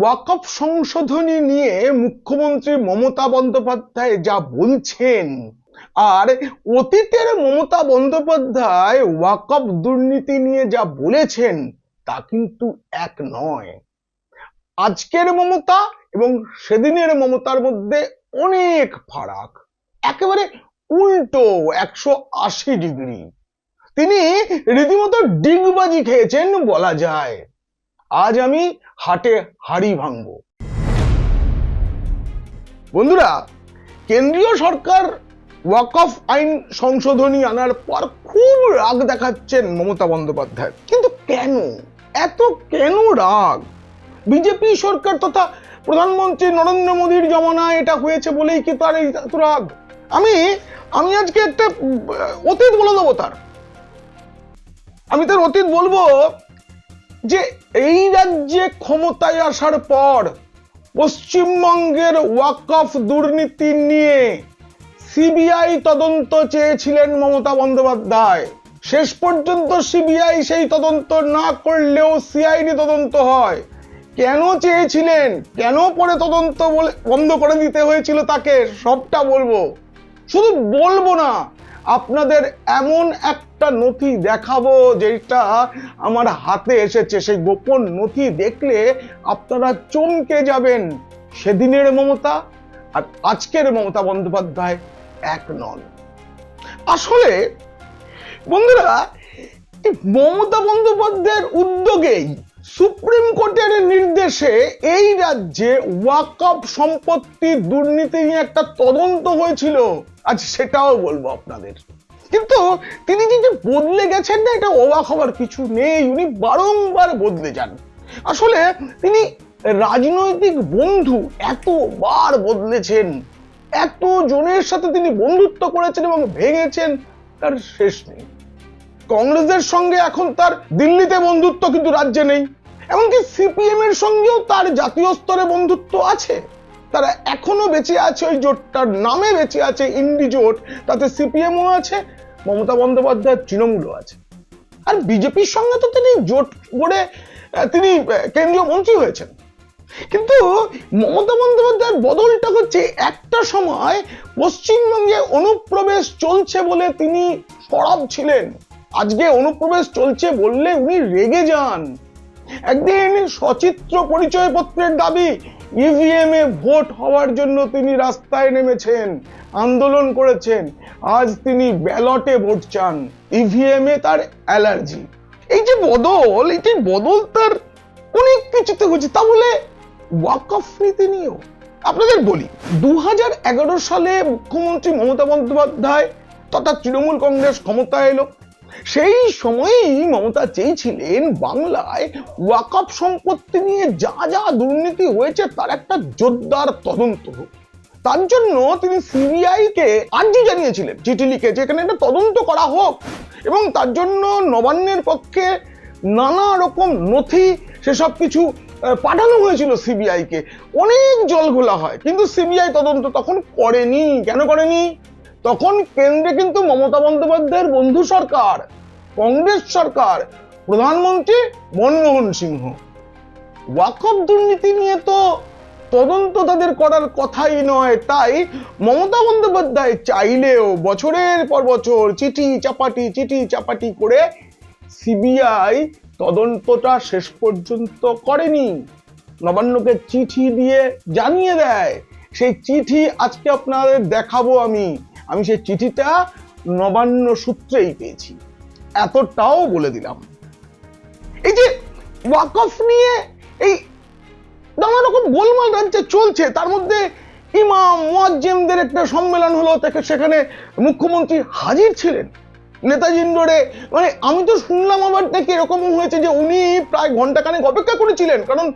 ওয়াকফ সংশোধনী নিয়ে মুখ্যমন্ত্রী মমতা বন্দ্যোপাধ্যায় যা বলছেন, আর অতীতের মমতা বন্দ্যোপাধ্যায় ওয়াকফ দুর্নীতি নিয়ে যা বলেছেন, তা কিন্তু এক নয়। আজকের মমতা এবং সেদিনের মমতার মধ্যে অনেক ফারাক। একেবারে উল্টো একশো আশি ডিগ্রি। তিনি রীতিমতো ডিগবাজি খেয়েছেন বলা যায়। আজ আমি হাটে হাড়ি ভাঙব। বন্ধুরা, কেন্দ্রীয় সরকার ওয়াকফ আইন সংশোধনী আনার পর খুব রাগ দেখাচ্ছেন মমতা বন্দ্যোপাধ্যায়। কিন্তু কেন? এত কেন রাগ? বিজেপি সরকার তথা প্রধানমন্ত্রী নরেন্দ্র মোদীর জমানায় এটা হয়েছে বলেই কি তার এই এত রাগ? আমি আমি আজকে একটা অতীত বলে দেবো তার। আমি তার অতীত বলব যে এই রাজ্যে ক্ষমতায় আসার পর পশ্চিমবঙ্গের ওয়াকফ দুর্নীতি নিয়ে সিবিআই তদন্ত চেয়েছিলেন মমতা বন্দ্যোপাধ্যায়। শেষ পর্যন্ত সিবিআই সেই তদন্ত না করলেও সিআইডি তদন্ত হয়। কেন চেয়েছিলেন? কেন পরে তদন্ত বলে বন্ধ করে দিতে হয়েছিল তাকে? সবটা বলব। শুধু বলব না, আপনাদের এমন একটা নথি দেখাবো যেটা আমার হাতে এসেছে। সেই গোপন নথি দেখলে আপনারা চমকে যাবেন। সেদিনের মমতা আর আজকের মমতা বন্দ্যোপাধ্যায় এক নন। আসলে বন্ধুরা মমতা বন্দ্যোপাধ্যায়ের উদ্যোগেই সুপ্রিম কোর্টের নির্দেশে এই রাজ্যে ওয়াকফ সম্পত্তি দুর্নীতি নিয়ে একটা তদন্ত হয়েছিল। আজ সেটাও বলব আপনাদের। কিন্তু তিনি যে বদলে গেছেন না, এটা অবাক হবার কিছু নেই, উনি বারংবার বদলে যান। আসলে তিনি রাজনৈতিক বন্ধু এতবার বদলেছেন এত জনের সাথে তিনি বন্ধুত্ব করেছেন এবং ভেঙেছেন, তার শেষ নেই। কংগ্রেসের সঙ্গে এখন তার দিল্লিতে বন্ধুত্ব কিন্তু রাজ্যে নেই, এমনকি সিপিএম এর সঙ্গেও তার জাতীয় স্তরে বন্ধুত্ব আছে। তারা এখনও বেঁচে আছে, ওই জোটটার নামে বেঁচে আছে ইন্ডি জোট, তাতে সিপিএমও আছে মমতা বন্দ্যোপাধ্যায় তৃণমূলও আছে। আর বিজেপির সঙ্গে তো তিনি জোট করে তিনি কেন্দ্রীয় মন্ত্রী হয়েছেন। কিন্তু মমতা বন্দ্যোপাধ্যায়ের বদলটা হচ্ছে একটা সময় পশ্চিমবঙ্গে অনুপ্রবেশ চলছে বলে তিনি সরব ছিলেন। আজকে অনুপ্রবেশ চলছে বললে উনি রেগে যান। একদিন সচিত্র পরিচয়পত্রের দাবি ইভিএম এ ভোট হওয়ার জন্য তিনি রাস্তায় নেমেছেন। আন্দোলন করেছেন। আজ তিনি ব্যালটে ভোট চান। ইভিএম এ তার অ্যালার্জি। এই যে বদল, এই যে বদল তার অনেক কিছুতে হচ্ছে, তাহলে ওয়াকফ নীতি নিয়েও। আপনাদের বলি দু হাজার এগারো সালে মুখ্যমন্ত্রী মমতা বন্দ্যোপাধ্যায় তথা তৃণমূল কংগ্রেস ক্ষমতায় এলো। সেই সময়ই মমতা চেয়েছিলেন বাংলায় ওয়াকফ সম্পত্তি নিয়ে যা যা দুর্নীতি হয়েছে, তার একটা জোরদার তদন্ত হোক। তার জন্য তিনি সিবিআই কে আর্জি জানিয়েছিলেন, চিঠি লিখে, যে এখানে একটা তদন্ত করা হোক। এবং তার জন্য নবান্নের পক্ষে নানা রকম নথি, সেসব কিছু পাঠানো হয়েছিল সিবিআই কে। অনেক জল ঘোলা হয়, কিন্তু সিবিআই তদন্ত তখন করেনি। কেন করেনি? তখন কেন্দ্রে কিন্তু মমতা বন্দ্যোপাধ্যায়ের বন্ধু সরকার, কংগ্রেস সরকার, প্রধানমন্ত্রী মনমোহন সিংহ। ওয়াকফ দুর্নীতি নিয়ে তো তদন্ত তাদের করার কথাই নয়, তাই মমতা বন্দ্যোপাধ্যায় চাইলেও বছরের পর বছর চিঠি চাপাটি চিঠি চাপাটি করে সিবিআই তদন্তটা শেষ পর্যন্ত করেনি। নবান্নকে চিঠি দিয়ে জানিয়ে দেয়, সেই চিঠি আজকে আপনাদের দেখাবো আমি। আমি সেই চিঠিটা নবান্ন সূত্রেই পেয়েছি। এতটাও বলে দিলাম। এই যে ওয়াকফ নিয়ে এই নানা রকম গোলমাল রাজ্যে চলছে। তার মধ্যে ইমাম, মুয়াজ্জিমদের একটা সম্মেলন হলো, তাকে সেখানে মুখ্যমন্ত্রী হাজির ছিলেন। নেতাজি ইন্ডোরে মানে আমি তো শুনলাম আবার নাকি এরকমও হয়েছে যে উনি প্রায় ঘন্টাখানেক অপেক্ষা করেছিলেন, কারণ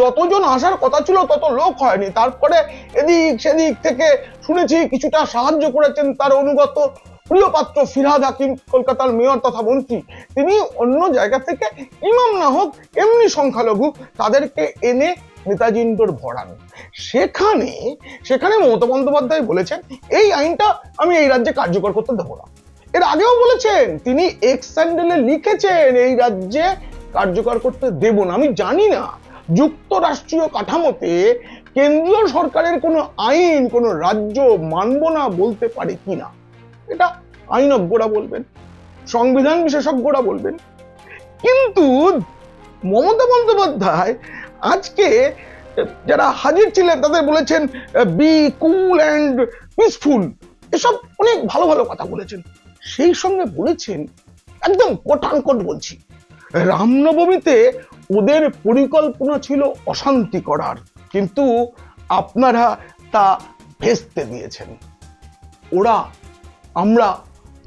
যতজন আসার কথা ছিল তত লোক হয়নি। তারপরে এদিক সেদিক থেকে শুনেছি কিছুটা সাহায্য করেছেন তার অনুগত প্রিয় পাত্র ফিরহাদ হাকিম, কলকাতার মেয়র তথা মন্ত্রী। তিনি অন্য জায়গা থেকে ইমাম না হোক, এমনি সংখ্যালঘু, তাদেরকে এনে নেতাজি ইন্ডোর ভরান। সেখানে সেখানে মমতা বন্দ্যোপাধ্যায় বলেছেন, এই আইনটা আমি এই রাজ্যে কার্যকর করতে দেবো না। এর আগেও বলেছেন, তিনি এক্স স্যান্ডেলে লিখেছেন, এই রাজ্যে কার্যকর করতে দেব না। আমি জানি না, যুক্তরাষ্ট্রীয় কাঠামোতে কেন্দ্রীয় সরকারের কোনো আইন, কোনো রাজ্য মানব না বলতে পারে কিনা এটা আইনজ্ঞরা বলবেন, সংবিধান বিশেষজ্ঞরা বলবেন। কিন্তু মমতা বন্দ্যোপাধ্যায় আজকে যারা হাজির ছিলেন তাদের বলেছেন বি কুল অ্যান্ড পিসফুল এসব অনেক ভালো ভালো কথা বলেছেন। সেই সঙ্গে বলেছেন, একদম কোটানকোট বলছি, রামনবমীতে ওদের পরিকল্পনা ছিল অশান্তি করার, কিন্তু আপনারা তা ভেস্তে দিয়েছেন। ওরা, আমরা,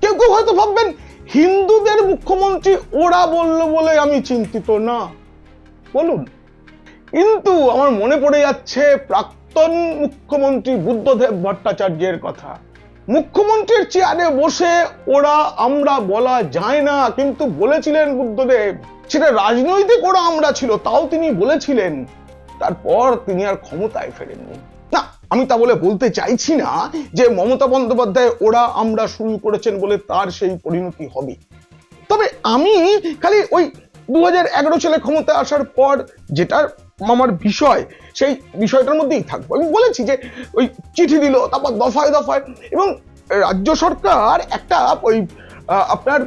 কেউ কেউ হয়তো ভাববেন, হিন্দুদের মুখ্যমন্ত্রী ওরা বলল বলে আমি চিন্তিত না। বলুন কিন্তু আমার মনে পড়ে যাচ্ছে প্রাক্তন মুখ্যমন্ত্রী বুদ্ধদেব ভট্টাচার্যের কথা। মুখ্যমন্ত্রীর চেয়ারে বসে ওরা আমরা বলা যায় না, কিন্তু বলেছিলেন বুদ্ধদেব, সেটা রাজনৈতিক ওরা আমরা ছিল, তাও তিনি বলেছিলেন। তারপর তিনি আর ক্ষমতায় ফেরেননি। না, আমি তা বলে বলতে চাইছি না যে মমতা বন্দ্যোপাধ্যায় ওরা আমরা শুরু করেছেন বলে তার সেই পরিণতি হবে। তবে আমি খালি ওই দু হাজার এগারো সালে ক্ষমতা আসার পর যেটা আমার বিষয়, সেই বিষয়টার মধ্যেই থাকব। আমি বলেছি যে ওই চিঠি দিল, তারপর দফায় দফায় এবং রাজ্য সরকার একটা ওই আপনার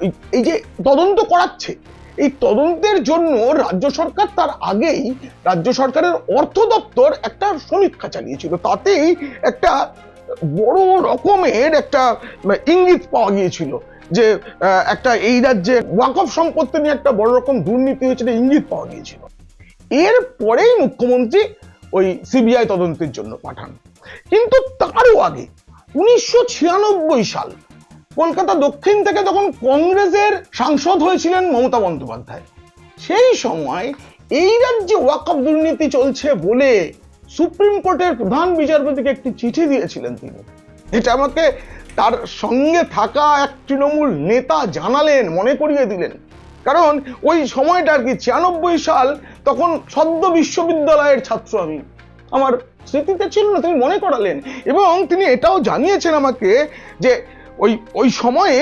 এই- যে তদন্ত করাচ্ছে, এই তদন্তের জন্য রাজ্য সরকার তার আগেই রাজ্য সরকারের অর্থ দপ্তর একটা সমীক্ষা চালিয়েছিল। তাতেই একটা বড় রকমের একটা ইঙ্গিত পাওয়া গিয়েছিল যে একটা এই রাজ্যে ওয়াকফ সম্পত্তি নিয়ে একটা বড় রকম দুর্নীতি হয়েছে ইঙ্গিত পাওয়া গিয়েছিল। এর পরেই মুখ্যমন্ত্রী ওই সিবিআই তদন্তের জন্য পাঠান। কিন্তু তারও আগে উনিশশো ছিয়ানব্বই সাল কলকাতা দক্ষিণ থেকে তখন কংগ্রেসের সাংসদ হয়েছিলেন মমতা বন্দ্যোপাধ্যায়। সেই সময় এই রাজ্যে ওয়াকফ দুর্নীতি চলছে বলে সুপ্রিম কোর্টের প্রধান বিচারপতিকে একটি চিঠি দিয়েছিলেন তিনি। এটা আমাকে তার সঙ্গে থাকা এক তৃণমূল নেতা জানালেন, মনে করিয়ে দিলেন। কারণ ওই সময়টা আর কি, ছিয়ানব্বই সাল তখন সদ্য বিশ্ববিদ্যালয়ের ছাত্র আমি। আমার স্মৃতিতে ছিল না, তিনি মনে করালেন। এবং তিনি এটাও জানিয়েছেন আমাকে যে ওই ওই সময়ে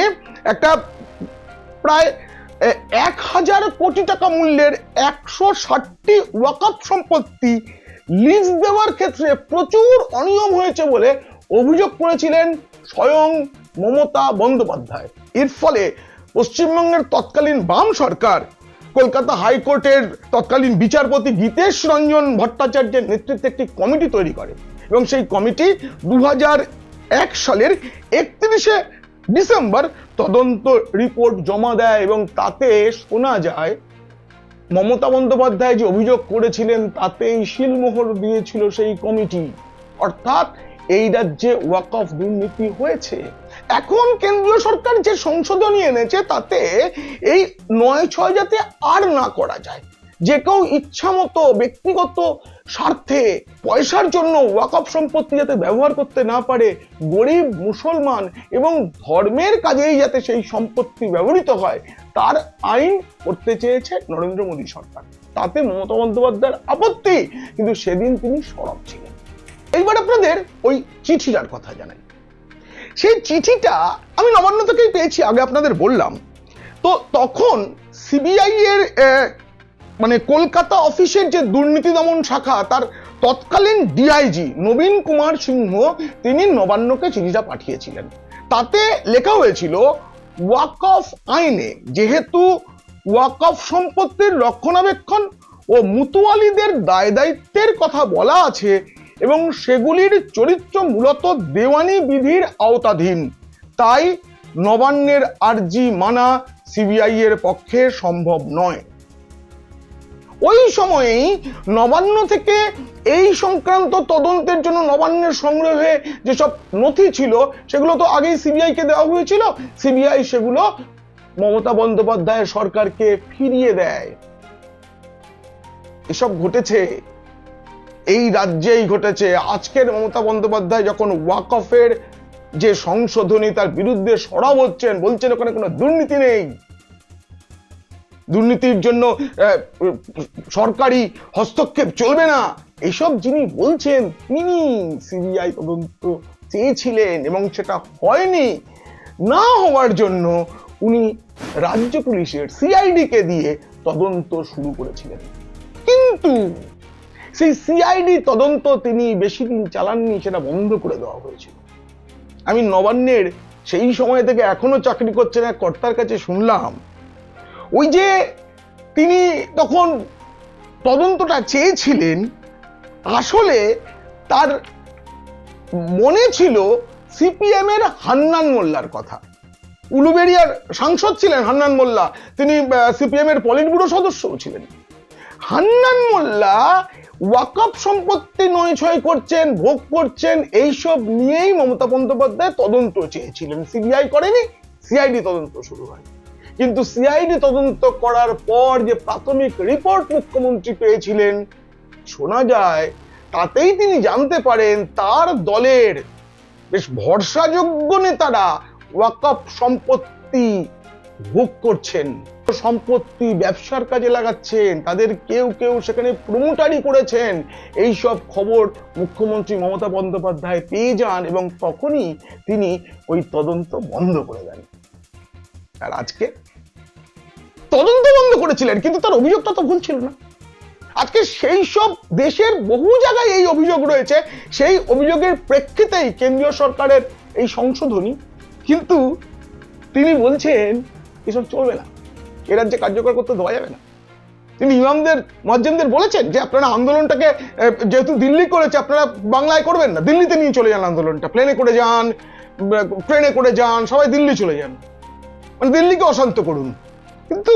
একটা প্রায় এক হাজার কোটি টাকা মূল্যের একশো ষাটটি ওয়াকফ সম্পত্তি লিজ দেওয়ার ক্ষেত্রে প্রচুর অনিয়ম হয়েছে বলে অভিযোগ করেছিলেন স্বয়ং মমতা বন্দ্যোপাধ্যায়। এর ফলে পশ্চিমবঙ্গের তৎকালীন বাম সরকার কলকাতা হাইকোর্টের তৎকালীন বিচারপতি গীতেশ রঞ্জন ভট্টাচার্যের নেতৃত্বে একটি কমিটি তৈরি করে এবং সেই কমিটি দু এক সালের একত্রিশে ডিসেম্বর তদন্ত রিপোর্ট জমা দেয় এবং তাতে শোনা যায়, মমতা বন্দ্যোপাধ্যায় যে অভিযোগ করেছিলেন তাতেই শিলমোহর দিয়েছিল সেই কমিটি। অর্থাৎ এই রাজ্যে ওয়াকফ দুর্নীতি হয়েছে। এখন কেন্দ্রীয় সরকার যে সংশোধনী এনেছে, তাতে এই নয় ছয় যাতে আর না করা যায়। যে কেউ ইচ্ছা মতো ব্যক্তিগত স্বার্থে পয়সার জন্য ওয়াকফ সম্পত্তি যাতে ব্যবহার করতে না পারে, গরিব, মুসলমান এবং ধর্মের কাজেই যাতে সেই সম্পত্তি ব্যবহৃত হয়, তার আইন করতে চেয়েছে নরেন্দ্র মোদী সরকার। তাতে মমতা বন্দ্যোপাধ্যায়ের আপত্তি, কিন্তু সেদিন তিনি সরব ছিলেন। এইবার আপনাদের ওই চিঠিটার কথা জানাই। সেই চিঠিটা আমি নবান্ন থেকেই পেয়েছি, আগে আপনাদের বললাম। তো তখন সিবিআই এর মানে কলকাতা অফিসের যে দুর্নীতি দমন শাখা, তার তৎকালীন ডিআইজি নবীন কুমার সিংহ, তিনি নবান্নকে চিঠিটা পাঠিয়েছিলেন। তাতে লেখা হয়েছিল ওয়াকফ আইনে যেহেতু ওয়াকফ সম্পত্তির রক্ষণাবেক্ষণ ও মুতুয়ালিদের দায় দায়িত্বের কথা বলা আছে এবং সেগুলির চরিত্র মূলত দেওয়ানি বিধির আওতাধীন। তাই নবান্নের আর্জি মানা সিবিআই এর পক্ষে সম্ভব নয়। ওই সময়েই নবান্ন থেকে এই সংক্রান্ত তদন্তের জন্য নবান্নের সংগ্রহে যেসব নথি ছিল, সেগুলো তো আগেই সিবিআই কে দেওয়া হয়েছিল। সিবিআই সেগুলো মমতা বন্দ্যোপাধ্যায়ের সরকারকে ফিরিয়ে দেয়। এসব ঘটেছে। এই রাজ্যেই ঘটেছে। আজকের মমতা বন্দ্যোপাধ্যায় যখন ওয়াকফের যে সংশোধনী, তার বিরুদ্ধে সরব হচ্ছেন, বলছেন ওখানে কোনো দুর্নীতি নেই। দুর্নীতির জন্য সরকারি হস্তক্ষেপ চলবে না। এসব যিনি বলছেন, তিনি সিবিআই তদন্ত চেয়েছিলেন এবং সেটা হয়নি। না হওয়ার জন্য উনি রাজ্য পুলিশের সিআইডি কে দিয়ে তদন্ত শুরু করেছিলেন। কিন্তু সেই সিআইডি তদন্ত তিনি বেশি দিন চালাননি, সেটা বন্ধ করে দেওয়া হয়েছিল। আমি নবান্নের সেই সময় থেকে এখনও চাকরি করছেন, এক কর্তার কাছে শুনলাম। ওই যে তিনি তখন তদন্তটা চেয়েছিলেন, আসলে তার মনে ছিল সিপিএম এর হান্নান মোল্লার কথা। উলুবেড়িয়ার সাংসদ ছিলেন হান্নান মোল্লা, তিনি সিপিএম এর পলিট ব্যুরো সদস্যও ছিলেন। হান্নান মোল্লা ওয়াকফ সম্পত্তি নয় ছয় করছেন, ভোগ করছেন, এইসব নিয়েই মমতা বন্দ্যোপাধ্যায় তদন্ত চেয়েছিলেন। সিবিআই করেনি, সিআইডি তদন্ত শুরু হয়। কিন্তু সিআইডি তদন্ত করার পর যে প্রাথমিক রিপোর্ট মুখ্যমন্ত্রী পেয়েছিলেন, শোনা যায়, তাতেই তিনি জানতে পারেন তার দলের বেশ ভরসাযোগ্য নেতারা ওয়াকফ সম্পত্তি ভোগ করছেন, সম্পত্তি ব্যবসার কাজে লাগাচ্ছেন, তাদের কেউ কেউ সেখানে প্রমোটারি করেছেন। এই সব খবর মুখ্যমন্ত্রী মমতা বন্দ্যোপাধ্যায় পেয়ে যান এবং তখনই তিনি ওই তদন্ত বন্ধ করে দেন। আর আজকে তদন্ত বন্ধ করেছিলেন, কিন্তু তার অভিযোগটা তো ভুল ছিল না। আজকে সেই সব দেশের বহু জায়গায় এই অভিযোগ রয়েছে, সেই অভিযোগের প্রেক্ষিতেই কেন্দ্রীয় সরকারের এই সংশোধনী, কিন্তু তিনি বলছেন এসব চলবে না। এ রাজ্যে কার্যকর করতে দেওয়া যাবে না। তিনি ইমামদের মজ্জেমদের বলেছেন যে, আপনারা আন্দোলনটাকে যেহেতু দিল্লি করেছে, আপনারা বাংলায় করবেন না। দিল্লিতে নিয়ে চলে যান আন্দোলনটা। প্লেনে করে যান ট্রেনে করে যান, সবাই দিল্লি চলে যান। মানে দিল্লিকে অশান্ত করুন। কিন্তু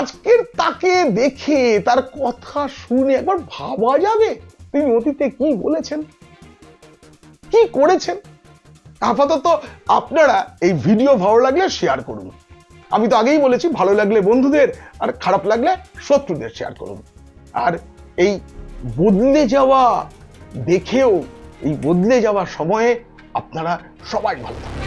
আজকের তাকে দেখে, তার কথা শুনে একবার ভাবা যাবে তিনি অতীতে কি বলেছেন, কি করেছেন। আপাতত আপনারা এই ভিডিও ভালো লাগলে শেয়ার করুন। আমি তো আগেই বলেছি, ভালো লাগলে বন্ধুদের, আর খারাপ লাগলে শত্রুদের শেয়ার করুন। আর এই বদলে যাওয়া, দেখেও, এই বদলে যাওয়া সময়ে আপনারা সবাই ভালো থাকুন।